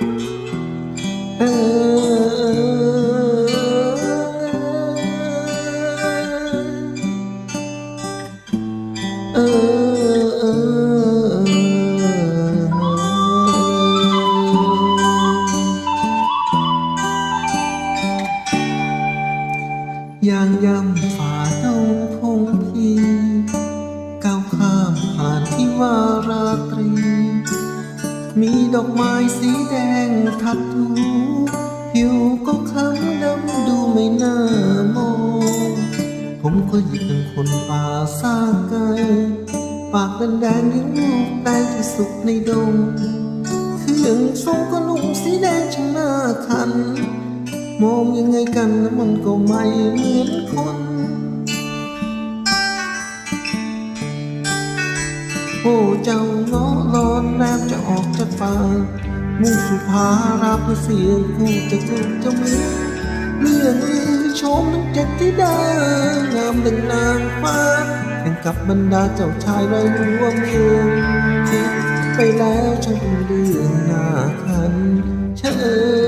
ยางยำฝ่าเต้าพงพีก้าวข้ามผ่านที่ว่า มีดอกไม้สีแดงทัดทูผิวก็คล้ำดำดูไม่น่ามองผมก็ยิบเป็นคนป่าสร้างไกลปากแดงๆลิ้นลูกได้ที่สุกในดงเครื่องทรงก็นุ่งสีแดงช่างน่าคัน มองยังไงกันนะมันก็ไม่เหมือนคน โอ้เจ้าเงาะนอนแนบจะออกจากป่ามุ่งสุภาราเพื่อเสียงคู่จะกลูกจะมีเรื่องลือชมน้ำเจ็ดที่ดางามดังนางฟ้าแข่งกับบรรดาเจ้าชายไรหัวเมืองคิดไปแล้วฉันเรื่องน่าคันเชไ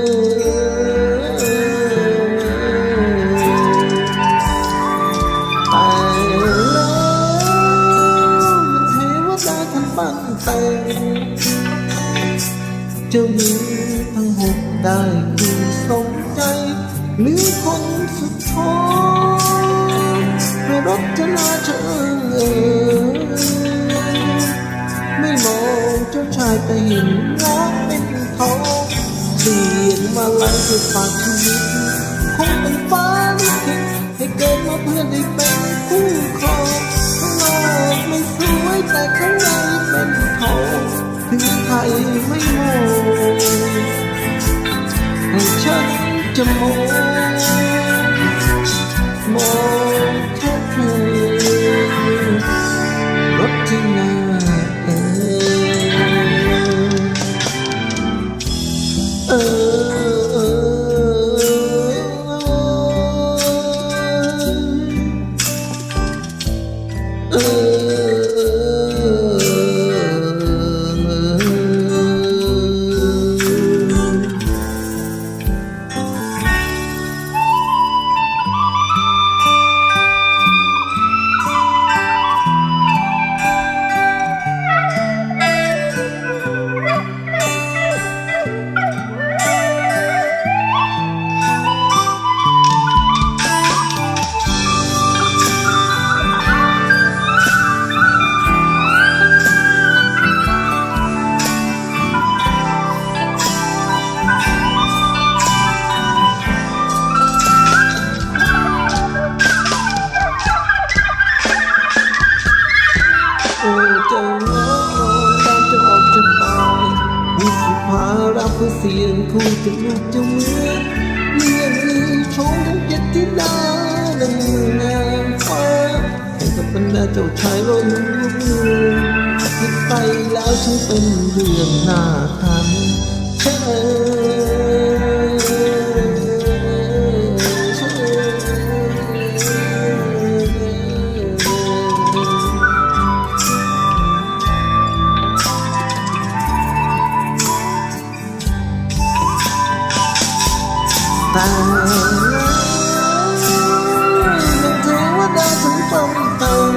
เจ้าหญิงทั้งหกได้คือสมใจ หรือคนสุดท้องไม่รบจะนาเชิงเอ่ยไม่มองเจ้าชายแต่เห็นน้องเป็นทองเสี่ยงมาลัยคือฝากชีวิตคงเป็นฟ้าลิขิตให้เกิดมาเพื่อได้เป็นคู่ครองข้างนอกไม่สวยแต่ข้างในเป็นทองถึงใครไม่มอง ฉันจะมองมอง เสียงคู่จะลูกจะเหมือนเลี้ยงลือชมทั้งเจ็ดที่ดาดังเงามฟ้าแต่กับบรรดาเจ้าชายร้อยหัวเมืองคิดไปแล้วฉันเป็นเรื่องน่าทันเช่แต่ยังเทวดาทั้งฟังเติม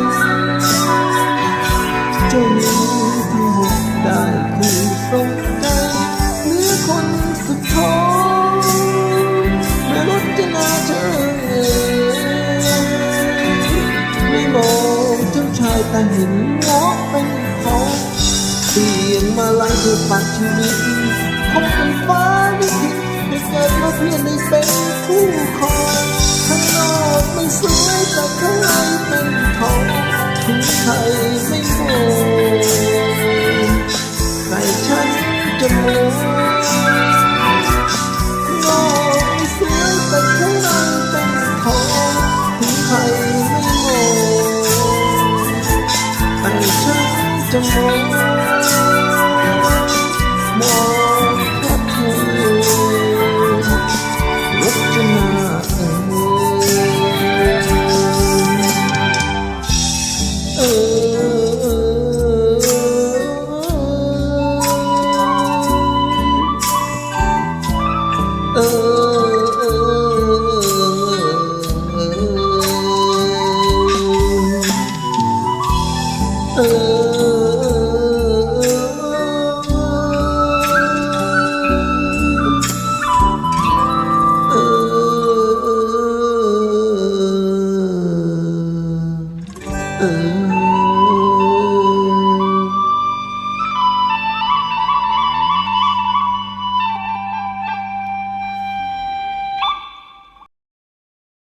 เจ้าหญิงที่หกได้คือสมใจเหลือคนสุดท้องไม่ลดจะน่าเธอไม่มองเจ้าชายแต่เห็นงอกเป็นของเสียงมาลัยคือฝากชีวิตคงเป็น เป็นทองถึงใครไม่โง่ใครฉันจะมองนอกไม่สวยแต่ข้างในเป็นทองถึงใครไม่โง่ใครฉันจะมอง